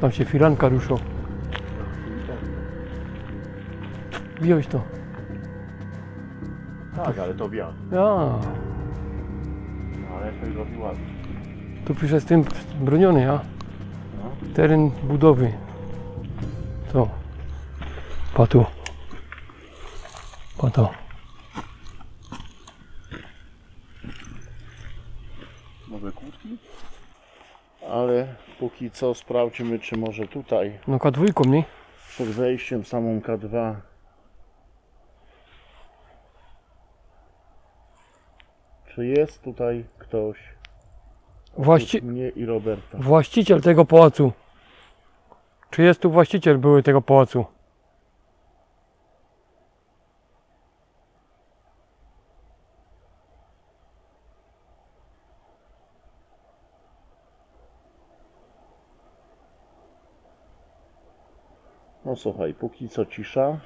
tam się firanka rusza. Wziąłeś to. Tak, ale to wiatr. Ja, No, ale efekt robi ładnie. tu pisze z tym broniony, ja. No. Teren budowy. To. Pa tu. Pa to. Nowe kłódki? Ale póki co sprawdźmy, czy może tutaj No kadwójką, nie? przed wejściem samą K2 czy jest tutaj ktoś Właści mnie i Roberta. właściciel tego pałacu. Czy jest tu właściciel były tego pałacu? No słuchaj, póki co cisza,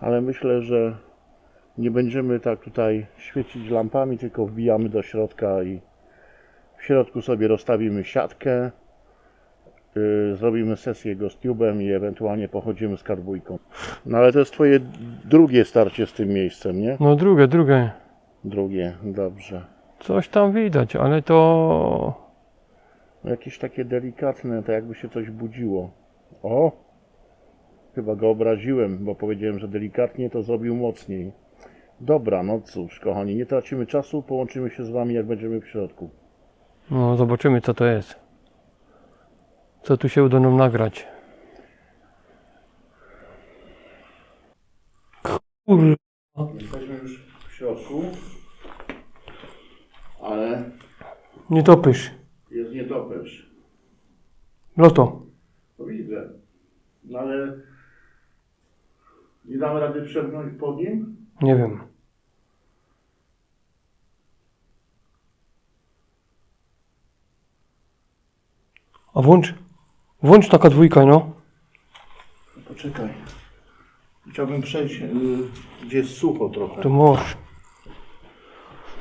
ale myślę, że nie będziemy tak tutaj świecić lampami, tylko wbijamy do środka i w środku sobie rozstawimy siatkę, yy, zrobimy sesję go z tubem i ewentualnie pochodzimy z kadwójką. No ale to jest twoje drugie starcie z tym miejscem, nie? No drugie, drugie. Drugie, dobrze. Coś tam widać, ale to... Jakieś takie delikatne, to jakby się coś budziło. O! Chyba go obraziłem, bo powiedziałem, że delikatnie to zrobił mocniej. Dobra, no cóż, kochani, nie tracimy czasu, połączymy się z wami, jak będziemy w środku. No zobaczymy co to jest. Co tu się uda nam nagrać. Kur... Jesteśmy już w środku, ale Nie topysz. jest nietoperz. Loto. To widzę. No ale nie damy rady przemknąć pod nim? Nie wiem. A włącz. Włącz taka dwójka, no. Poczekaj. Chciałbym przejść, yy, gdzie jest sucho trochę. To możesz.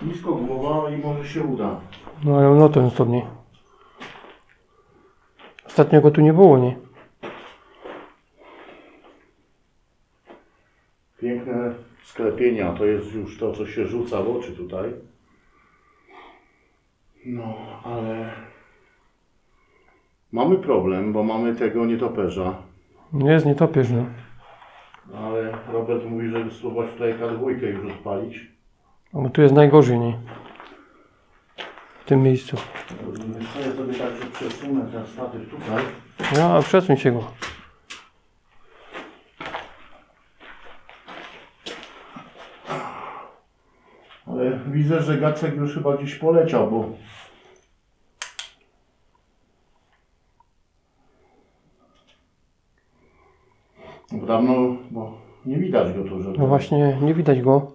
Nisko głowa i może się uda. No ale no to stopnie. Ostatnio go tu nie było, nie? Sklepienia, to jest już to, co się rzuca w oczy tutaj. No, ale mamy problem, bo mamy tego nietoperza. Nie jest, nie topiesz, no. No, ale Robert mówi, żeby spróbować tutaj K2 już odpalić. A Bo tu jest najgorzej, nie? W tym miejscu. Wiesz co, ja sobie tak się przesunę ten statyw tutaj. No, a przesuń się go. Ale widzę, że Gacek już chyba gdzieś poleciał, bo dawno, bo nie widać go tu, żeby... No właśnie, nie widać go.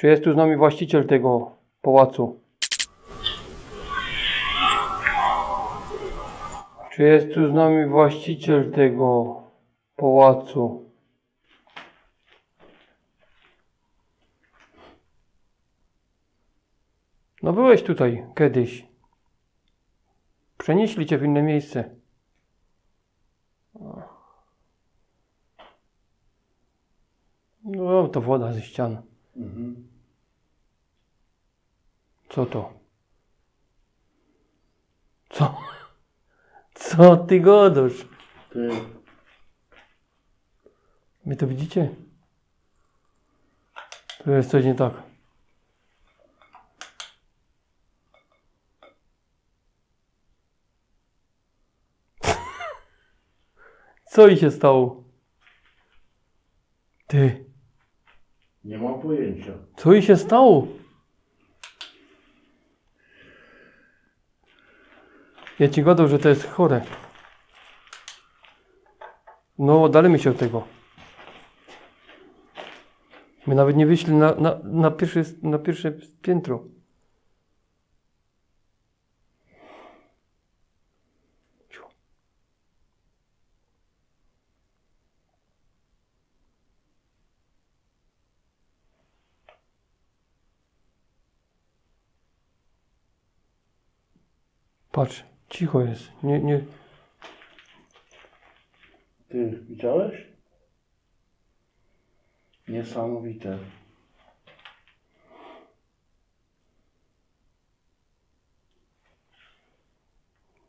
Czy jest tu z nami właściciel tego pałacu? Czy jest tu z nami właściciel tego pałacu? No byłeś tutaj kiedyś. Przenieśli cię w inne miejsce. No to woda ze ścian. Mhm. Co to? Co? Co ty godasz? Ty, Wy to widzicie? Tu jest coś nie tak. Co i się stało? Ty, nie mam pojęcia. co i się stało? Ja ci gadał, że to jest chore. No, oddalimy się od tego. My nawet nie wyszli na, na, na, pierwsze, na pierwsze piętro. Patrz, cicho jest. Nie, nie. Ty widziałeś? Niesamowite.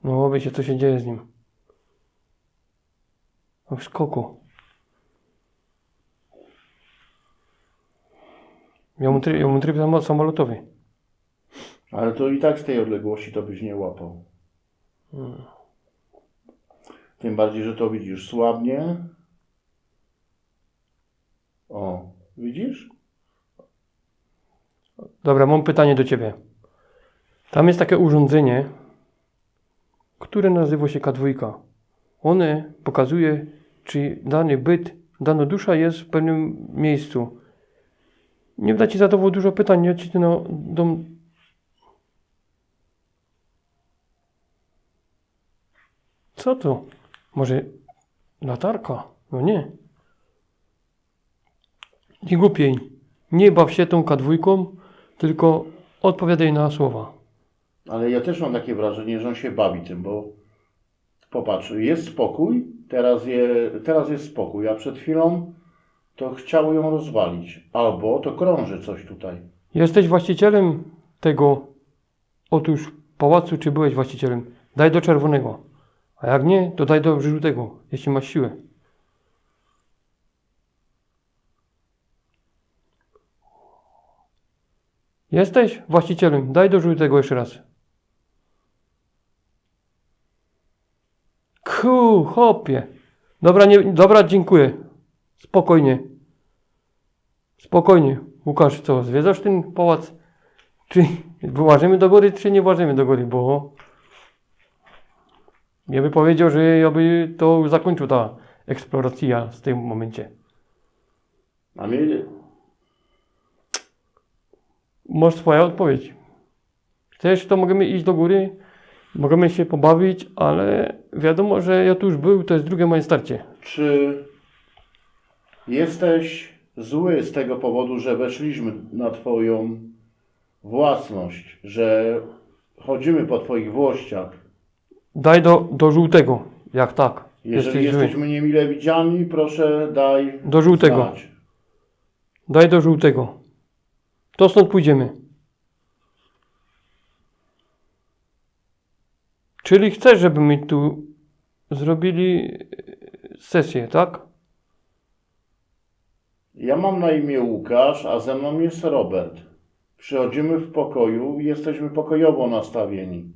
No łowie się, co się dzieje z nim. O w skoku. Miał mu tryb, miał mu tryb samo- samolotowy. Ale to i tak z tej odległości to byś nie łapał. Tym bardziej, że to widzisz słabnie. O, widzisz? Dobra, mam pytanie do Ciebie. Tam jest takie urządzenie, które nazywa się K2. One pokazuje, czy dany byt, dana dusza jest w pewnym miejscu. Nie da Ci zadawał dużo pytań, ja Ci no. Co to? Może latarka? No nie. Nie głupiej. Nie baw się tą K2, tylko odpowiadaj na słowa. Ale ja też mam takie wrażenie, że on się bawi tym, bo popatrz, jest spokój, teraz, je, teraz jest spokój, a przed chwilą to chciało ją rozwalić. Albo to krąży coś tutaj. Jesteś właścicielem tego, otóż pałacu, czy byłeś właścicielem? Daj do czerwonego. A jak nie, to daj do żółtego, jeśli masz siłę. Jesteś właścicielem, daj do żółtego jeszcze raz. Ku, hopie. Dobra, nie, dobra, dziękuję. Spokojnie. Spokojnie. Łukasz, co, zwiedzasz ten pałac? Czy włażymy do góry, czy nie włażymy do góry? Bo ja by powiedział, że ja by to zakończył ta eksploracja w tym momencie. A my, Masz swoją odpowiedź. Chcesz, to możemy iść do góry, możemy się pobawić, ale wiadomo, że ja tu już był, to jest drugie moje starcie. czy jesteś zły z tego powodu, że weszliśmy na Twoją własność, że chodzimy po Twoich włościach? Daj do, do żółtego, jak tak. Jeżeli Jesteś jesteśmy niemile widziani, proszę daj Do żółtego. znać. Daj do żółtego. To stąd pójdziemy. Czyli chcesz, żeby mi tu zrobili e, sesję, tak? Ja mam na imię Łukasz, a ze mną jest Robert. Przychodzimy w pokoju i jesteśmy pokojowo nastawieni.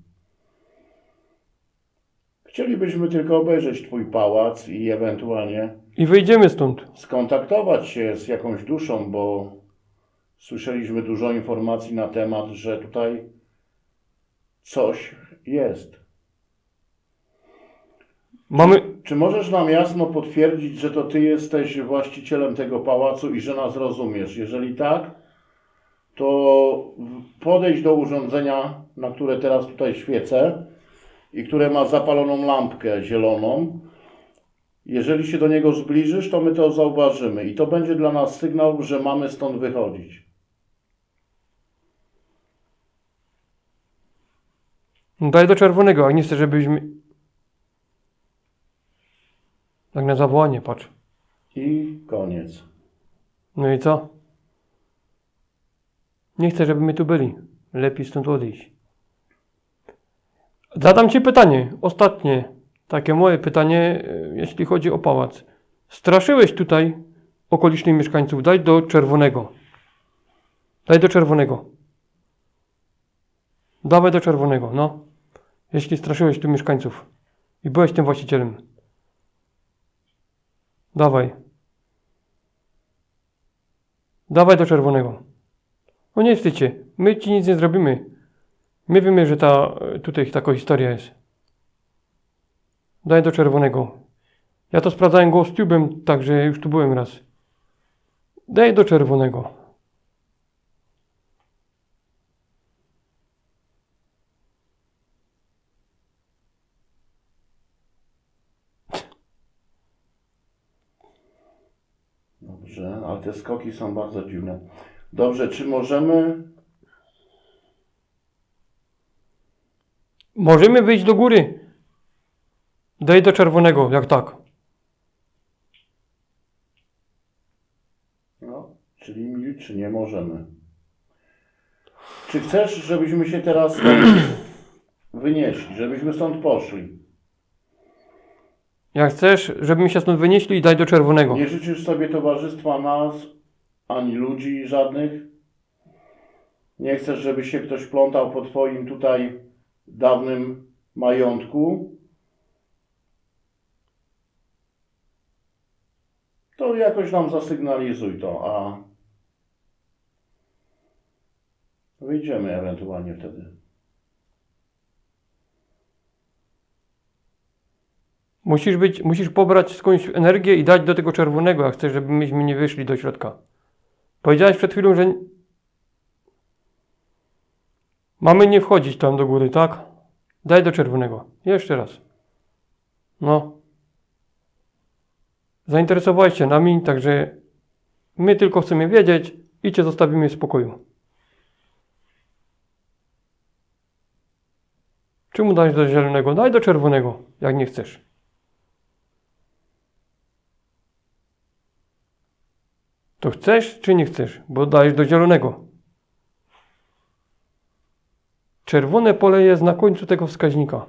Chcielibyśmy tylko obejrzeć Twój pałac i ewentualnie I wyjdziemy stąd. skontaktować się z jakąś duszą, bo słyszeliśmy dużo informacji na temat, że tutaj coś jest. Mamy. Czy możesz nam jasno potwierdzić, że to Ty jesteś właścicielem tego pałacu i że nas rozumiesz? Jeżeli tak, to w- podejdź do urządzenia, na które teraz tutaj świecę i które ma zapaloną lampkę zieloną. Jeżeli się do niego zbliżysz, to my to zauważymy i to będzie dla nas sygnał, że mamy stąd wychodzić. Daj do czerwonego, a nie chcę, żebyśmy. Tak na zawołanie, patrz. I koniec. No i co? Nie chcę, żeby my tu byli. Lepiej stąd odejść. Zadam Ci pytanie, ostatnie, takie moje pytanie, e, jeśli chodzi o pałac. Straszyłeś tutaj okolicznych mieszkańców. Daj do czerwonego. Daj do czerwonego. Dawaj do czerwonego, no. Jeśli straszyłeś tu mieszkańców i byłeś tym właścicielem. Dawaj. Dawaj do czerwonego. No nie wstydź się. My ci nic nie zrobimy. My wiemy, że ta, tutaj taka historia jest. Daj do czerwonego. Ja to sprawdzałem go z tubem, także już tu byłem raz. Daj do czerwonego. Dobrze, ale te skoki są bardzo dziwne. Dobrze, czy możemy Możemy wyjść do góry. Daj do czerwonego, jak tak. No, czyli milczy, nie możemy. Czy chcesz, żebyśmy się teraz wynieśli, żebyśmy stąd poszli? Jak chcesz, żebym się stąd wynieśli, daj do czerwonego. Nie życzysz sobie towarzystwa nas, ani ludzi żadnych? Nie chcesz, żeby się ktoś plątał po twoim tutaj dawnym majątku? To jakoś nam zasygnalizuj to, a wyjdziemy ewentualnie wtedy. Musisz być, musisz pobrać skądś energię i dać do tego czerwonego, jak chcesz, żebyśmy nie wyszli do środka. Powiedziałeś przed chwilą, że mamy nie wchodzić tam do góry, tak? Daj do czerwonego. Jeszcze raz. No. Zainteresowałeś się nami, także my tylko chcemy wiedzieć i cię zostawimy w spokoju. Czemu dać do zielonego? Daj do czerwonego, jak nie chcesz. To chcesz czy nie chcesz? Bo dajesz do zielonego. Czerwone pole jest na końcu tego wskaźnika.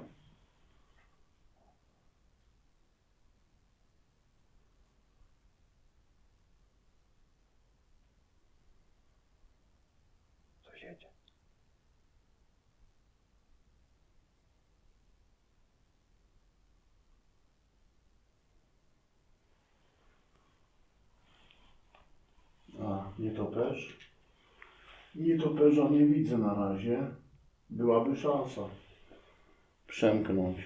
Nietoperz? Nietoperza nie widzę na razie. Byłaby szansa przemknąć.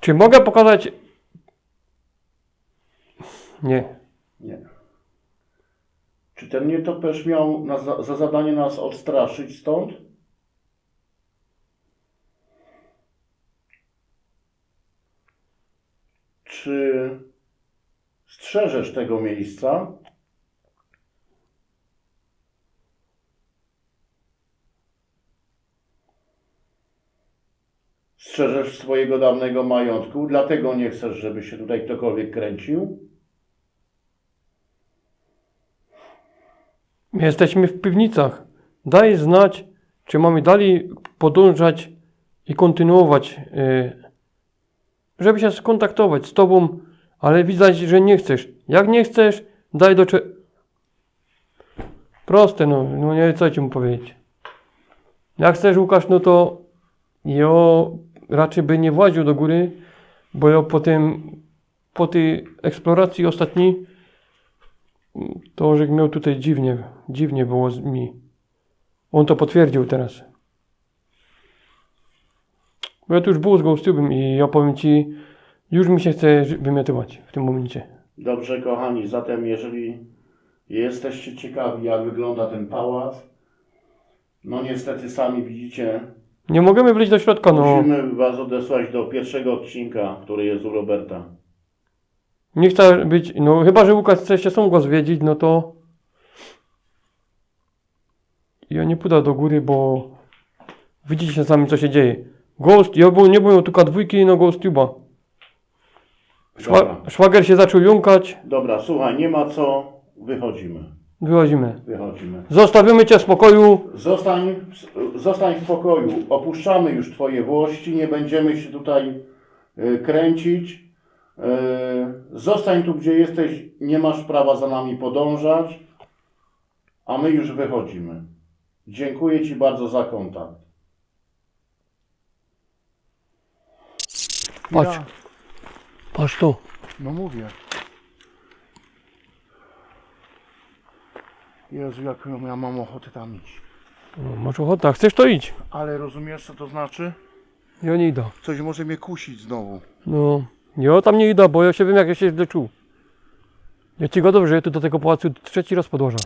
Czy mogę pokazać? Nie. Nie. Czy ten nietoperz miał na, za, za zadanie nas odstraszyć stąd? Czy strzeżesz tego miejsca? Strzeżesz swojego dawnego majątku, dlatego nie chcesz, żeby się tutaj ktokolwiek kręcił? My jesteśmy w piwnicach. Daj znać, czy mamy dalej podążać i kontynuować, yy, żeby się skontaktować z Tobą, ale widać, że nie chcesz. Jak nie chcesz, daj do cze... Proste, no, no nie co Ci mu powiedzieć. Jak chcesz, Łukasz, no to ja raczej by nie właził do góry, bo ja po tym, po tej eksploracji ostatniej, to Orzek miał tutaj dziwnie, dziwnie było z mi. On to potwierdził teraz. Bo ja tu już był z Ghostiubem i ja powiem Ci, już mi się chce wymiotywać w tym momencie. Dobrze, kochani, zatem jeżeli jesteście ciekawi, jak wygląda ten pałac, no niestety sami widzicie, Nie możemy wejść do środka, no. musimy Was odesłać do pierwszego odcinka, który jest u Roberta. Nie chcę być, no chyba, że Łukasz chce się sam go zwiedzić, no to ja nie pójdę do góry, bo widzicie sami, co się dzieje. Ghost, ja był, nie byłem tu dwójki no Ghostuba. Szwa, Dobra. szwagier się zaczął jąkać, Dobra, słuchaj, nie ma co, wychodzimy, wychodzimy. wychodzimy. Zostawimy Cię w spokoju. Zostań, zostań w pokoju, opuszczamy już Twoje włości, nie będziemy się tutaj y, kręcić. Y, zostań tu, gdzie jesteś, nie masz prawa za nami podążać, a my już wychodzimy. Dziękuję Ci bardzo za kontakt. Patrz. Patrz tu. No mówię. Jezu, jak ja mam ochotę tam iść. No, masz ochotę, chcesz to idź. Ale rozumiesz, co to znaczy? Ja nie idę. Coś może mnie kusić znowu. No, ja tam nie idę, bo ja się wiem, jak ja się źle czuł. Ja ci go dobrze, ja tu do tego pałacu trzeci raz podłożę.